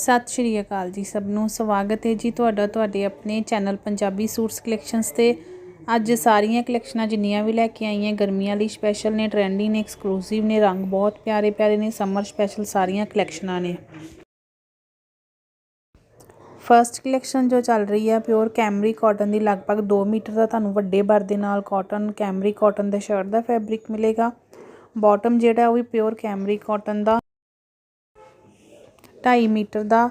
ਸਤਿ ਸ਼੍ਰੀ ਅਕਾਲ ਜੀ ਸਭ ਨੂੰ। ਸਵਾਗਤ ਹੈ ਜੀ ਤੁਹਾਡਾ ਤੁਹਾਡੇ ਆਪਣੇ ਚੈਨਲ ਪੰਜਾਬੀ ਸੂਟਸ ਕਲੈਕਸ਼ਨਸ ਤੇ। ਅੱਜ ਸਾਰੀਆਂ ਕਲੈਕਸ਼ਨਾਂ ਜਿੰਨੀਆਂ ਵੀ ਲੈ ਕੇ ਆਈਆਂ, ਗਰਮੀਆਂ ਲਈ ਸਪੈਸ਼ਲ ਨੇ ਟ੍ਰੈਂਡੀ ਨੇ ਐਕਸਕਲੂਸਿਵ ਨੇ, ਰੰਗ ਬਹੁਤ ਪਿਆਰੇ ਪਿਆਰੇ ਨੇ ਸਮਰ ਸਪੈਸ਼ਲ ਸਾਰੀਆਂ ਕਲੈਕਸ਼ਨਾਂ ਨੇ। ਫਰਸਟ ਕਲੈਕਸ਼ਨ ਜੋ ਚੱਲ ਰਹੀ ਹੈ ਪਿਓਰ ਕੈਮਰੀ ਕਾਟਨ ਦੀ, ਲਗਭਗ 2 ਮੀਟਰ ਦਾ ਤੁਹਾਨੂੰ ਵੱਡੇ ਬਰ ਦੇ ਨਾਲ ਕਾਟਨ ਕੈਮਰੀ ਕਾਟਨ ਦੇ ਸ਼ਰਟ ਦਾ ਫੈਬਰਿਕ ਮਿਲੇਗਾ। ਬਾਟਮ ਜਿਹੜਾ ਉਹ ਵੀ ਪਿਓਰ ਕੈਮਰੀ ਕਾਟਨ ਦਾ। ਢਾਈ ਮੀਟਰ ਦਾ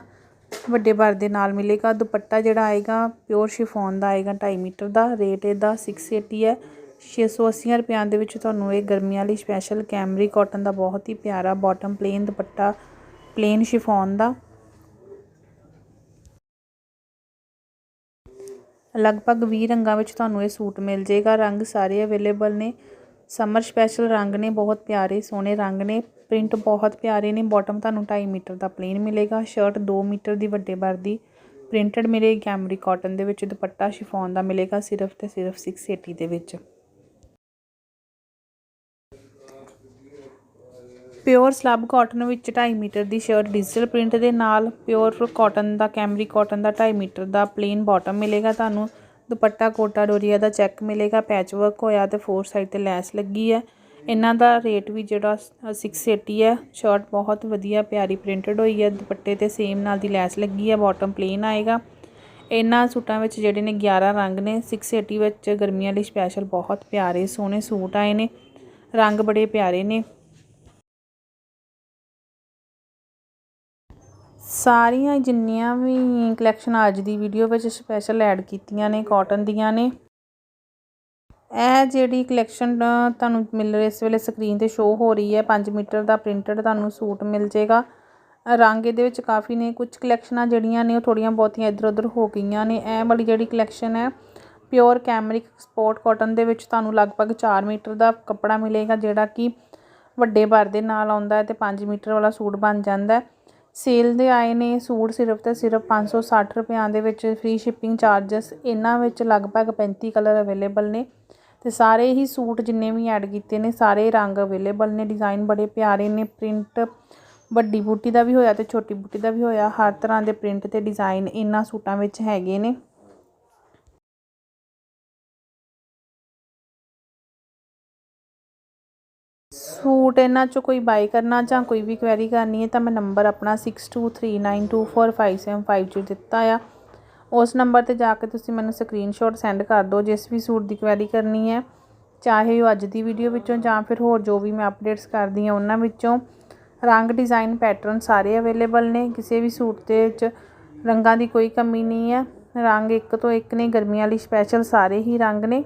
ਵੱਡੇ ਭਰ ਦੇ ਨਾਲ ਮਿਲੇਗਾ। ਦੁਪੱਟਾ ਜਿਹੜਾ ਆਏਗਾ ਪਿਓਰ ਸ਼ਿਫੋਨ ਦਾ ਆਏਗਾ ਢਾਈ ਮੀਟਰ ਦਾ। ਰੇਟ ਇਹਦਾ 680 ਹੈ। 680 ਰੁਪਿਆਂ ਦੇ ਵਿੱਚ ਤੁਹਾਨੂੰ ਇਹ ਗਰਮੀਆਂ ਲਈ ਸਪੈਸ਼ਲ ਕੈਮਰੀ ਕਾਟਨ ਦਾ ਬਹੁਤ ਹੀ ਪਿਆਰਾ bottom plain dupatta plain chiffon ਦਾ। ਲਗਭਗ 20 ਰੰਗਾਂ ਵਿੱਚ ਤੁਹਾਨੂੰ ਇਹ ਸੂਟ ਮਿਲ ਜਾਏਗਾ। ਰੰਗ ਸਾਰੇ ਅਵੇਲੇਬਲ ਨੇ। ਸਮਰ ਸਪੈਸ਼ਲ ਰੰਗ ਨੇ, ਬਹੁਤ ਪਿਆਰੇ ਸੋਹਣੇ ਰੰਗ ਨੇ। ਪ੍ਰਿੰਟ ਬਹੁਤ ਪਿਆਰੇ ਨੇ ਬਾਟਮ ਤੁਹਾਨੂੰ 2.5 ਮੀਟਰ ਦਾ ਪਲੇਨ ਮਿਲੇਗਾ ਸ਼ਰਟ 2 ਮੀਟਰ ਦੀ ਵੱਡੇ ਬਰ ਦੀ ਪ੍ਰਿੰਟਡ ਮਿਲੇਗੀ ਕੈਮਰੀ ਕਾਟਨ ਦੇ ਵਿੱਚ ਦੁਪੱਟਾ ਸ਼ਿਫੋਨ ਦਾ ਮਿਲੇਗਾ ਸਿਰਫ ਤੇ ਸਿਰਫ 680 ਦੇ ਵਿੱਚ। ਪਿਓਰ ਸਲੱਬ ਕਾਟਨ ਵਿੱਚ 2.5 ਮੀਟਰ ਦੀ ਸ਼ਰਟ ਡਿਜੀਟਲ ਪ੍ਰਿੰਟ ਦੇ ਨਾਲ ਪਿਓਰ ਕਾਟਨ ਦਾ ਕੈਮਰੀ ਕਾਟਨ ਦਾ 2.5 ਮੀਟਰ ਦਾ ਪਲੇਨ ਬਾਟਮ ਮਿਲੇਗਾ ਤੁਹਾਨੂੰ, ਦੁਪੱਟਾ ਕੋਟਾ ਡੋਰੀਆ ਦਾ ਚੈੱਕ ਮਿਲੇਗਾ ਪੈਚ ਵਰਕ ਹੋਇਆ ਤੇ ਫੋਰ ਸਾਈਡ ਤੇ ਲੈਸ ਲੱਗੀ ਹੈ। ਇਹਨਾਂ ਦਾ ਰੇਟ ਵੀ ਜਿਹੜਾ 680 ਹੈ ਸ਼ਰਟ ਬਹੁਤ ਵਧੀਆ ਪਿਆਰੀ ਪ੍ਰਿੰਟਡ ਹੋਈ ਹੈ, ਦੁਪੱਟੇ ਤੇ ਸੇਮ ਨਾਲ ਦੀ ਲੈਸ ਲੱਗੀ ਹੈ ਬਾਟਮ ਪਲੇਨ ਆਏਗਾ। ਇਹਨਾਂ ਸੂਟਾਂ ਵਿੱਚ ਜਿਹੜੇ ਨੇ 11 ਰੰਗ ਨੇ 680 ਵਿੱਚ ਗਰਮੀਆਂ ਲਈ ਸਪੈਸ਼ਲ ਬਹੁਤ ਪਿਆਰੇ ਸੋਹਣੇ ਸੂਟ ਆਏ ਨੇ, ਰੰਗ ਬੜੇ ਪਿਆਰੇ ਨੇ। ਸਾਰੀਆਂ ਜਿੰਨੀਆਂ ਵੀ ਕਲੈਕਸ਼ਨ ਅੱਜ ਦੀ ਵੀਡੀਓ ਵਿੱਚ ਸਪੈਸ਼ਲ ਐਡ ਕੀਤੀਆਂ ਨੇ ਕਾਟਨ ਦੀਆਂ ਨੇ ਇਹ ਜਿਹੜੀ ਕਲੈਕਸ਼ਨ ਤੁਹਾਨੂੰ ਮਿਲ ਰਹੀ ਇਸ ਵੇਲੇ ਸਕਰੀਨ ਤੇ ਸ਼ੋ ਹੋ ਰਹੀ ਹੈ। 5 ਮੀਟਰ ਦਾ ਪ੍ਰਿੰਟਡ ਤੁਹਾਨੂੰ ਸੂਟ ਮਿਲ ਜਾਏਗਾ। ਰੰਗ ਇਹਦੇ ਵਿੱਚ ਕਾਫੀ ਨੇ। ਕੁਝ ਕਲੈਕਸ਼ਨਾਂ ਜਿਹੜੀਆਂ ਨੇ, ਉਹ ਥੋੜੀਆਂ ਬਹੁਤੀਆਂ ਇੱਧਰ ਉੱਧਰ ਹੋ ਗਈਆਂ ਨੇ। ਇਹ ਵਾਲੀ ਜਿਹੜੀ ਕਲੈਕਸ਼ਨ ਹੈ ਪਿਓਰ ਕੈਮਰਿਕ ਸਪੋਰਟ ਕਾਟਨ ਦੇ ਵਿੱਚ ਤੁਹਾਨੂੰ ਲਗਭਗ 4 ਮੀਟਰ ਦਾ ਕੱਪੜਾ ਮਿਲੇਗਾ, ਜਿਹੜਾ ਕਿ ਵੱਡੇ ਭਰ ਦੇ ਨਾਲ ਆਉਂਦਾ ਹੈ ਤੇ 5 ਮੀਟਰ ਵਾਲਾ ਸੂਟ ਬਣ ਜਾਂਦਾ ਹੈ। ਸੇਲ ਦੇ ਆਏ ਨੇ ਸੂਟ ਸਿਰਫ ਤੇ ਸਿਰਫ 560 ਰੁਪਿਆਂ ਦੇ ਵਿੱਚ ਫ੍ਰੀ ਸ਼ਿਪਿੰਗ ਚਾਰजेस ਇਹਨਾਂ ਵਿੱਚ ਲਗਭਗ 35 ਕਲਰ ਅਵੇਲੇਬਲ ਨੇ। ਤੇ ਸਾਰੇ ਹੀ ਸੂਟ ਜਿੰਨੇ ਵੀ ਐਡ ਕੀਤੇ ਨੇ, ਸਾਰੇ ਰੰਗ ਅਵੇਲੇਬਲ ਨੇ ਡਿਜ਼ਾਈਨ ਬੜੇ ਪਿਆਰੇ ਨੇ ਪ੍ਰਿੰਟ ਵੱਡੀ ਬੂਟੀ ਦਾ ਵੀ ਹੋਇਆ ਤੇ ਛੋਟੀ ਬੂਟੀ ਦਾ ਵੀ ਹੋਇਆ, ਹਰ ਤਰ੍ਹਾਂ ਦੇ ਪ੍ਰਿੰਟ ਤੇ ਡਿਜ਼ਾਈਨ ਇਹਨਾਂ ਸੂਟਾਂ ਵਿੱਚ ਹੈਗੇ ਨੇ। ਸੂਟ ਇਹਨਾਂ ਚੋਂ ਕੋਈ ਬਾਈ ਕਰਨਾ ਜਾਂ ਕੋਈ ਵੀ ਕੁਐਰੀ ਕਰਨੀ ਹੈ ਤਾਂ ਮੈਂ ਨੰਬਰ ਆਪਣਾ 6239245750 ਦਿੱਤਾ ਆ। ਉਸ ਨੰਬਰ ਤੇ ਜਾ ਕੇ ਤੁਸੀਂ ਮੈਨੂੰ ਸਕਰੀਨਸ਼ਾਟ ਸੈਂਡ ਕਰ ਦਿਓ, ਜਿਸ ਵੀ ਸੂਟ ਦੀ ਕੁਐਰੀ ਕਰਨੀ ਹੈ, ਚਾਹੇ ਉਹ ਅੱਜ ਦੀ ਵੀਡੀਓ ਵਿੱਚੋਂ ਜਾਂ ਫਿਰ ਹੋਰ ਜੋ ਵੀ ਮੈਂ ਅਪਡੇਟਸ ਕਰਦੀ ਹਾਂ ਉਹਨਾਂ ਵਿੱਚੋਂ। ਰੰਗ ਡਿਜ਼ਾਈਨ ਪੈਟਰਨ ਸਾਰੇ ਅਵੇਲੇਬਲ ਨੇ, ਕਿਸੇ ਵੀ ਸੂਟ ਦੇ ਵਿੱਚ ਰੰਗਾਂ ਦੀ ਕੋਈ ਕਮੀ ਨਹੀਂ ਹੈ। ਰੰਗ ਇੱਕ ਤੋਂ ਇੱਕ ਨੇ, ਗਰਮੀਆਂ ਲਈ ਸਪੈਸ਼ਲ ਸਾਰੇ ਹੀ ਰੰਗ ਨੇ।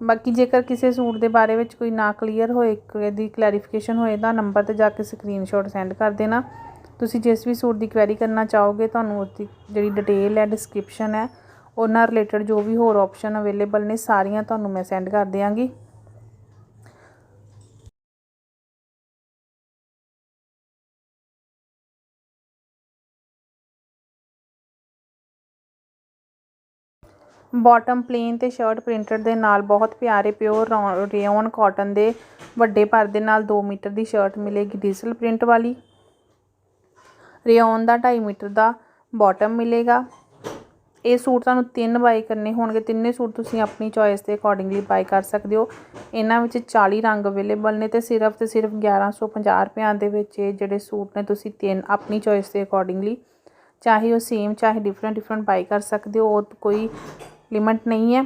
ਬਾਕੀ ਜੇਕਰ ਕਿਸੇ ਸੂਟ ਦੇ ਬਾਰੇ ਵਿੱਚ ਕੋਈ ਨਾ ਕਲੀਅਰ ਹੋਏ ਦੀ ਕਲੈਰੀਫਿਕੇਸ਼ਨ ਹੋਏ, ਤਾਂ ਨੰਬਰ ਤੇ ਜਾ ਕੇ ਸਕਰੀਨਸ਼ਾਟ ਸੈਂਡ ਕਰ ਦੇਣਾ। ਤੁਸੀਂ ਜਿਸ ਵੀ ਸੂਟ ਦੀ ਕੁਐਰੀ ਕਰਨਾ ਚਾਹੋਗੇ, ਤੁਹਾਨੂੰ ਉਸਦੀ ਜਿਹੜੀ ਡਿਟੇਲ ਹੈ ਡਿਸਕ੍ਰਿਪਸ਼ਨ ਹੈ, ਉਹਨਾਂ ਰਿਲੇਟਡ ਜੋ ਵੀ ਹੋਰ ਆਪਸ਼ਨ ਅਵੇਲੇਬਲ ਨੇ, ਸਾਰੀਆਂ ਤੁਹਾਨੂੰ ਮੈਂ ਸੈਂਡ ਕਰ ਦਿਆਂਗੀ। ਬਾਟਮ ਪਲੇਨ ਤੇ ਸ਼ਰਟ ਪ੍ਰਿੰਟਡ ਦੇ ਨਾਲ ਬਹੁਤ ਪਿਆਰੇ ਪਿਓਰ ਰੇਯਨ ਕਾਟਨ ਦੇ ਵੱਡੇ ਭਰ ਦੇ ਨਾਲ 2 ਮੀਟਰ ਦੀ ਸ਼ਰਟ ਮਿਲੇਗੀ ਡਿਜੀਟਲ ਪ੍ਰਿੰਟ ਵਾਲੀ। ਰੇਯਨ ਦਾ 2.5 ਮੀਟਰ ਦਾ ਬਾਟਮ ਮਿਲੇਗਾ। ਇਹ ਸੂਟ ਤੁਹਾਨੂੰ ਤਿੰਨ ਬਾਈ ਕਰਨੇ ਹੋਣਗੇ। ਤਿੰਨੇ ਸੂਟ ਤੁਸੀਂ ਆਪਣੀ ਚੋਇਸ ਦੇ ਅਕੋਰਡਿੰਗਲੀ ਬਾਈ ਕਰ ਸਕਦੇ ਹੋ। ਇਹਨਾਂ ਵਿੱਚ 40 ਰੰਗ ਅਵੇਲੇਬਲ ਨੇ ਤੇ ਸਿਰਫ ਤੇ ਸਿਰਫ 1150 ਰੁਪਿਆਂ ਦੇ ਵਿੱਚ ਇਹ ਜਿਹੜੇ ਸੂਟ ਨੇ ਤੁਸੀਂ ਤਿੰਨ ਆਪਣੀ ਚੋਇਸ ਦੇ ਅਕੋਰਡਿੰਗਲੀ ਚਾਹੇ ਉਹ ਸੇਮ ਚਾਹੇ ਡਿਫਰੈਂਟ ਡਿਫਰੈਂਟ ਬਾਈ ਕਰ ਸਕਦੇ ਹੋ। ਉਹ ਕੋਈ ਲਿਮਟ ਨਹੀਂ ਹੈ।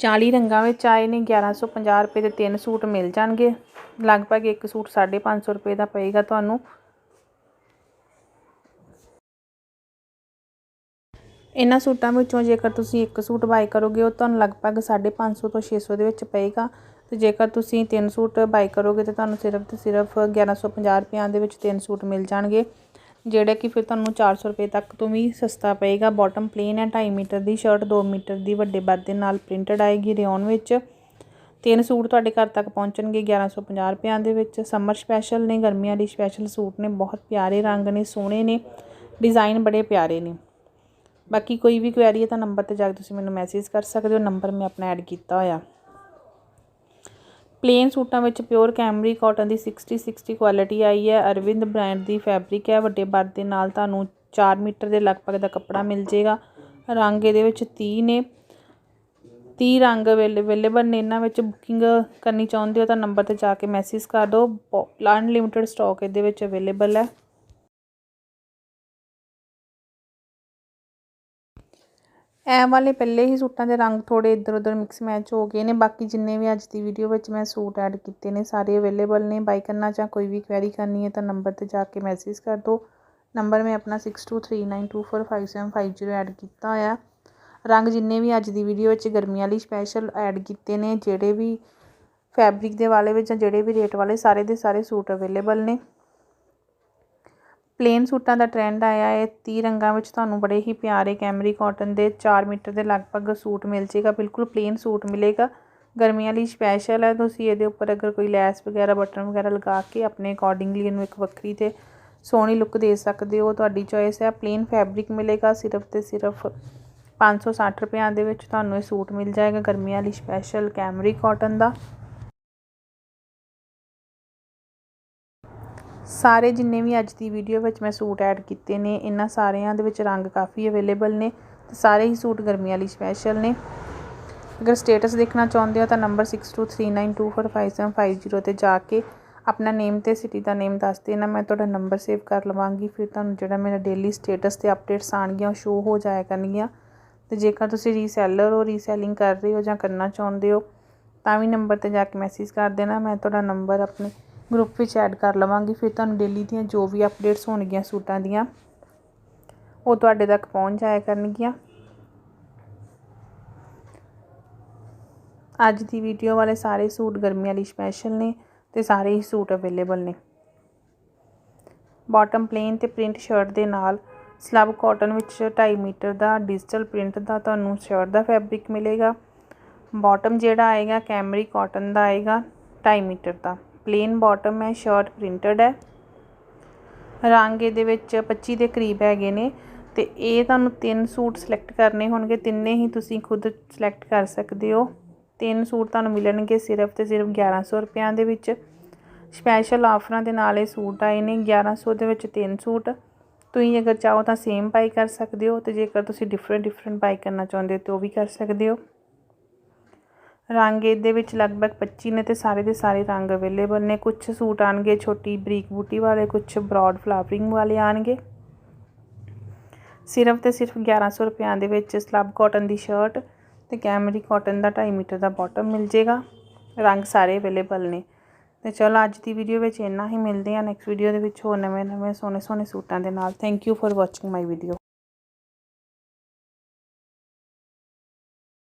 40 ਰੰਗਾਂ ਵਿੱਚ ਆਏ ਨੇ 1150 ਰੁਪਏ ਦੇ ਤਿੰਨ ਸੂਟ ਮਿਲ ਜਾਣਗੇ। ਲਗਭਗ ਇੱਕ ਸੂਟ 550 ਰੁਪਏ ਦਾ ਪਏਗਾ ਤੁਹਾਨੂੰ। ਇਹਨਾਂ ਸੂਟਾਂ ਵਿੱਚੋਂ ਜੇਕਰ ਤੁਸੀਂ ਇੱਕ ਸੂਟ ਬਾਈ ਕਰੋਗੇ, ਉਹ ਤੁਹਾਨੂੰ ਲਗਭਗ 550 ਤੋਂ 600 ਦੇ ਵਿੱਚ ਪਏਗਾ। ਤੇ ਜੇਕਰ ਤੁਸੀਂ ਤਿੰਨ ਸੂਟ ਬਾਈ ਕਰੋਗੇ, ਤੇ ਤੁਹਾਨੂੰ ਸਿਰਫ ਤੇ ਸਿਰਫ 1150 ਰੁਪਿਆਂ ਦੇ ਵਿੱਚ ਤਿੰਨ ਸੂਟ ਮਿਲ ਜਾਣਗੇ, ਜਿਹੜਾ ਕਿ ਫਿਰ ਤੁਹਾਨੂੰ 400 ਰੁਪਏ ਤੱਕ ਤੋਂ ਵੀ ਸਸਤਾ ਪਏਗਾ। ਬਾਟਮ ਪਲੇਨ ਹੈ 2.5 ਮੀਟਰ ਦੀ ਸ਼ਰਟ 2 ਮੀਟਰ ਦੀ ਵੱਡੇ ਬਰ ਦੇ ਨਾਲ ਪ੍ਰਿੰਟਡ ਆਏਗੀ ਰਿਓਨ ਵਿੱਚ। ਤਿੰਨ ਸੂਟ ਤੁਹਾਡੇ ਘਰ ਤੱਕ ਪਹੁੰਚਣਗੇ 1150 ਰੁਪਿਆਂ ਦੇ ਵਿੱਚ। ਸਮਰ ਸਪੈਸ਼ਲ ਨੇ, ਗਰਮੀਆਂ ਲਈ ਸਪੈਸ਼ਲ ਸੂਟ ਨੇ, ਬਹੁਤ ਪਿਆਰੇ ਰੰਗ ਨੇ, ਸੋਹਣੇ ਨੇ ਡਿਜ਼ਾਈਨ ਬੜੇ ਪਿਆਰੇ ਨੇ। ਬਾਕੀ ਕੋਈ ਵੀ ਕੁਐਰੀ ਹੈ ਤਾਂ ਨੰਬਰ ਤੇ ਜਾ ਕੇ ਤੁਸੀਂ ਮੈਨੂੰ ਮੈਸੇਜ ਕਰ ਸਕਦੇ ਹੋ ਨੰਬਰ ਮੈਂ ਆਪਣਾ ਐਡ ਕੀਤਾ ਹੋਇਆ। ਪਲੇਨ ਸੂਟਾਂ ਵਿੱਚ ਪਿਓਰ ਕੈਮਰੀ ਕਾਟਨ ਦੀ 60 60 ਕੁਆਲਿਟੀ ਆਈ ਹੈ, ਅਰਵਿੰਦ ਬ੍ਰਾਂਡ ਦੀ ਫੈਬਰਿਕ ਹੈ, ਵੱਡੇ ਬਰ ਦੇ ਨਾਲ ਤੁਹਾਨੂੰ 4 ਮੀਟਰ ਦੇ ਲਗਭਗ ਦਾ ਕੱਪੜਾ ਮਿਲ ਜੇਗਾ ਰੰਗ ਇਹਦੇ ਵਿੱਚ 30 ਨੇ। 30 ਰੰਗ ਅਵੇਲੇਬਲ ਨੇ, ਇਹਨਾਂ ਵਿੱਚ ਬੁਕਿੰਗ ਕਰਨੀ ਚਾਹੁੰਦੇ ਹੋ ਤਾਂ ਨੰਬਰ ਤੇ ਜਾ ਕੇ ਮੈਸੇਜ ਕਰ ਦਿਓ। ਅਨਲਿਮਿਟਿਡ ਸਟਾਕ ਇਹਦੇ ਵਿੱਚ ਅਵੇਲੇਬਲ ਹੈ। ਐ ਵਾਲੇ ਪਹਿਲੇ ਹੀ ਸੂਟਾਂ ਦੇ ਰੰਗ ਥੋੜੇ ਇੱਧਰ ਉੱਧਰ ਮਿਕਸ ਮੈਚ ਹੋ ਗਏ ਨੇ। ਬਾਕੀ ਜਿੰਨੇ ਵੀ ਅੱਜ ਦੀ ਵੀਡੀਓ ਵਿੱਚ ਮੈਂ ਸੂਟ ਐਡ ਕੀਤੇ ਨੇ, ਸਾਰੇ ਅਵੇਲੇਬਲ ਨੇ। ਬਾਈ ਕਰਨਾ ਜਾਂ ਕੋਈ ਵੀ ਕੁਐਰੀ ਕਰਨੀ ਹੈ ਤਾਂ ਨੰਬਰ ਤੇ ਜਾ ਕੇ ਮੈਸੇਜ ਕਰ ਦਿਓ। ਨੰਬਰ ਮੈਂ ਆਪਣਾ 6239245750 ਐਡ ਕੀਤਾ ਹੋਇਆ। ਰੰਗ ਜਿੰਨੇ ਵੀ ਅੱਜ ਦੀ ਵੀਡੀਓ ਵਿੱਚ ਗਰਮੀਆਂ ਲਈ ਸਪੈਸ਼ਲ ਐਡ ਕੀਤੇ ਨੇ, ਜਿਹੜੇ ਵੀ ਫੈਬਰਿਕ ਦੇ ਵਾਲੇ ਵਿੱਚ ਜਾਂ ਜਿਹੜੇ ਵੀ ਰੇਟ ਵਾਲੇ, ਸਾਰੇ ਦੇ ਸਾਰੇ ਸੂਟ ਅਵੇਲੇਬਲ ਨੇ। ਪਲੇਨ ਸੂਟਾਂ ਦਾ ਟ੍ਰੈਂਡ ਆਇਆ ਹੈ 30 ਰੰਗਾਂ ਵਿੱਚ ਤੁਹਾਨੂੰ ਬੜੇ ਹੀ ਪਿਆਰੇ ਕੈਮਰੀ ਕਾਟਨ ਦੇ 4 ਮੀਟਰ ਦੇ ਲਗਭਗ ਸੂਟ ਮਿਲ ਜੇਗਾ, ਬਿਲਕੁਲ ਪਲੇਨ ਸੂਟ ਮਿਲੇਗਾ। ਗਰਮੀਆਂ ਲਈ ਸਪੈਸ਼ਲ ਹੈ, ਤੁਸੀਂ ਇਹਦੇ ਉੱਪਰ ਅਗਰ ਕੋਈ ਲੈਸ ਵਗੈਰਾ, ਬਟਨ ਵਗੈਰਾ ਲਗਾ ਕੇ ਆਪਣੇ ਅਕੋਰਡਿੰਗਲੀ ਇਹਨੂੰ ਇੱਕ ਵੱਖਰੀ ਤੇ ਸੋਹਣੀ ਲੁੱਕ ਦੇ ਸਕਦੇ ਹੋ। ਤੁਹਾਡੀ ਚੋਇਸ ਹੈ, ਪਲੇਨ ਫੈਬਰਿਕ ਮਿਲੇਗਾ, ਸਿਰਫ ਤੇ ਸਿਰਫ 560 ਰੁਪਿਆਂ ਦੇ ਵਿੱਚ ਤੁਹਾਨੂੰ ਇਹ ਸੂਟ ਮਿਲ ਜਾਏਗਾ। ਗਰਮੀਆਂ ਲਈ ਸਪੈਸ਼ਲ ਕੈਮਰੀ ਕਾਟਨ ਦਾ। ਸਾਰੇ ਜਿੰਨੇ ਵੀ ਅੱਜ ਦੀ ਵੀਡੀਓ ਵਿੱਚ ਮੈਂ ਸੂਟ ਐਡ ਕੀਤੇ ਨੇ, ਇਹਨਾਂ ਸਾਰਿਆਂ ਦੇ ਵਿੱਚ ਰੰਗ ਕਾਫੀ ਅਵੇਲੇਬਲ ਨੇ ਤੇ ਸਾਰੇ ਹੀ ਸੂਟ ਗਰਮੀਆਂ ਲਈ ਸਪੈਸ਼ਲ ਨੇ। ਅਗਰ ਸਟੇਟਸ ਦੇਖਣਾ ਚਾਹੁੰਦੇ ਹੋ ਤਾਂ ਨੰਬਰ 6239245750 ਤੇ ਜਾ ਕੇ ਆਪਣਾ ਨੇਮ ਤੇ ਸਿਟੀ ਦਾ ਨੇਮ ਦੱਸ ਦੇਣਾ, ਮੈਂ ਤੁਹਾਡਾ ਨੰਬਰ ਸੇਵ ਕਰ ਲਵਾਂਗੀ, ਫਿਰ ਤੁਹਾਨੂੰ ਜਿਹੜਾ ਮੇਰਾ ਡੇਲੀ ਸਟੇਟਸ ਤੇ ਅਪਡੇਟਸ ਆਣਗੀਆਂ ਉਹ ਸ਼ੋ ਹੋ ਜਾਇਆ ਕਰਨਗੀਆਂ। ਤੇ ਜੇਕਰ ਤੁਸੀਂ ਰੀਸੈਲਰ ਹੋ ਰੀਸੈਲਿੰਗ ਕਰ ਰਹੇ ਹੋ ਜਾਂ ਕਰਨਾ ਚਾਹੁੰਦੇ ਹੋ, ਤਾਂ ਵੀ ਨੰਬਰ ਤੇ ਜਾ ਕੇ ਮੈਸੇਜ ਕਰ ਦੇਣਾ, ਮੈਂ ਤੁਹਾਡਾ ਨੰਬਰ ਆਪਣੇ ਗਰੁੱਪ ਵਿੱਚ ਐਡ ਕਰ ਲਵਾਂਗੀ, ਫਿਰ ਤੁਹਾਨੂੰ ਡੇਲੀ ਦੀਆਂ ਜੋ ਵੀ ਅਪਡੇਟਸ ਹੋਣਗੀਆਂ ਸੂਟਾਂ ਦੀਆਂ, ਉਹ ਤੁਹਾਡੇ ਤੱਕ ਪਹੁੰਚ ਜਾਇਆ ਕਰਨਗੀਆਂ। ਅੱਜ ਦੀ ਵੀਡੀਓ ਵਾਲੇ ਸਾਰੇ ਸੂਟ ਗਰਮੀਆਂ ਲਈ ਸਪੈਸ਼ਲ ਨੇ ਤੇ ਸਾਰੇ ਹੀ ਸੂਟ ਅਵੇਲੇਬਲ ਨੇ। ਬਾਟਮ ਪਲੇਨ ਤੇ ਪ੍ਰਿੰਟ ਸ਼ਰਟ ਦੇ ਨਾਲ ਸਲਬ ਕਾਟਨ ਵਿੱਚ 2.5 ਮੀਟਰ ਦਾ ਡਿਜੀਟਲ ਪ੍ਰਿੰਟ ਦਾ ਤੁਹਾਨੂੰ ਸ਼ਰਟ ਦਾ ਫੈਬਰਿਕ ਮਿਲੇਗਾ। ਬਾਟਮ ਜਿਹੜਾ ਆਏਗਾ ਕੈਮਰੀ ਕਾਟਨ ਦਾ ਆਏਗਾ 2.5 ਮੀਟਰ ਦਾ। ਪਲੇਨ ਬਾਟਮ ਹੈ ਸ਼ਰਟ ਪ੍ਰਿੰਟਡ ਹੈ। ਰੰਗ ਇਹਦੇ ਵਿੱਚ 25 ਦੇ ਕਰੀਬ ਹੈਗੇ ਨੇ ਤੇ ਇਹ ਤੁਹਾਨੂੰ ਤਿੰਨ ਸੂਟ ਸਿਲੈਕਟ ਕਰਨੇ ਹੋਣਗੇ। ਤਿੰਨੇ ਹੀ ਤੁਸੀਂ ਖੁਦ ਸਿਲੈਕਟ ਕਰ ਸਕਦੇ ਹੋ। ਤਿੰਨ ਸੂਟ ਤੁਹਾਨੂੰ ਮਿਲਣਗੇ ਸਿਰਫ ਤੇ ਸਿਰਫ 1100 ਰੁਪਿਆਂ ਦੇ ਵਿੱਚ। ਸਪੈਸ਼ਲ ਆਫਰਾਂ ਦੇ ਨਾਲ ਇਹ ਸੂਟ ਆਏ ਨੇ 1100 ਦੇ ਵਿੱਚ ਤਿੰਨ ਸੂਟ। ਤੁਸੀਂ ਅਗਰ ਚਾਹੋ ਤਾਂ ਸੇਮ ਬਾਈ ਕਰ ਸਕਦੇ ਹੋ ਤੇ ਜੇਕਰ ਤੁਸੀਂ ਡਿਫਰੈਂਟ ਡਿਫਰੈਂਟ ਬਾਈ ਕਰਨਾ ਚਾਹੁੰਦੇ ਹੋ ਤਾਂ ਉਹ ਵੀ ਕਰ ਸਕਦੇ ਹੋ। ਰੰਗ ਇਹਦੇ ਵਿੱਚ ਲਗਭਗ 25 ਨੇ ਤੇ ਸਾਰੇ ਦੇ ਸਾਰੇ ਰੰਗ ਅਵੇਲੇਬਲ ਨੇ। ਕੁਝ ਸੂਟ ਆਣਗੇ ਛੋਟੀ ਬਰੀਕ ਬੂਟੀ ਵਾਲੇ ਕੁਝ ਬ੍ਰੌਡ ਫਲਾਵਰਿੰਗ ਵਾਲੇ ਆਣਗੇ। ਸਿਰਫ ਤੇ ਸਿਰਫ 1100 ਰੁਪਿਆਂ ਦੇ ਵਿੱਚ ਸਲੱਬ ਕਾਟਨ ਦੀ ਸ਼ਰਟ ਤੇ ਕੈਮਰੀ ਕਾਟਨ ਦਾ 2.5 ਮੀਟਰ ਦਾ ਬਾਟਮ ਮਿਲ ਜੇਗਾ। ਰੰਗ ਸਾਰੇ ਅਵੇਲੇਬਲ ਨੇ। ਤੇ ਚਲੋ ਅੱਜ ਦੀ ਵੀਡੀਓ ਵਿੱਚ ਇੰਨਾ ਹੀ। ਮਿਲਦੇ ਆ ਨੈਕਸਟ ਵੀਡੀਓ ਦੇ ਵਿੱਚ ਹੋਰ ਨਵੇਂ ਨਵੇਂ ਸੋਹਣੇ ਸੋਹਣੇ ਸੂਟਾਂ ਦੇ ਨਾਲ। Thank you for watching my video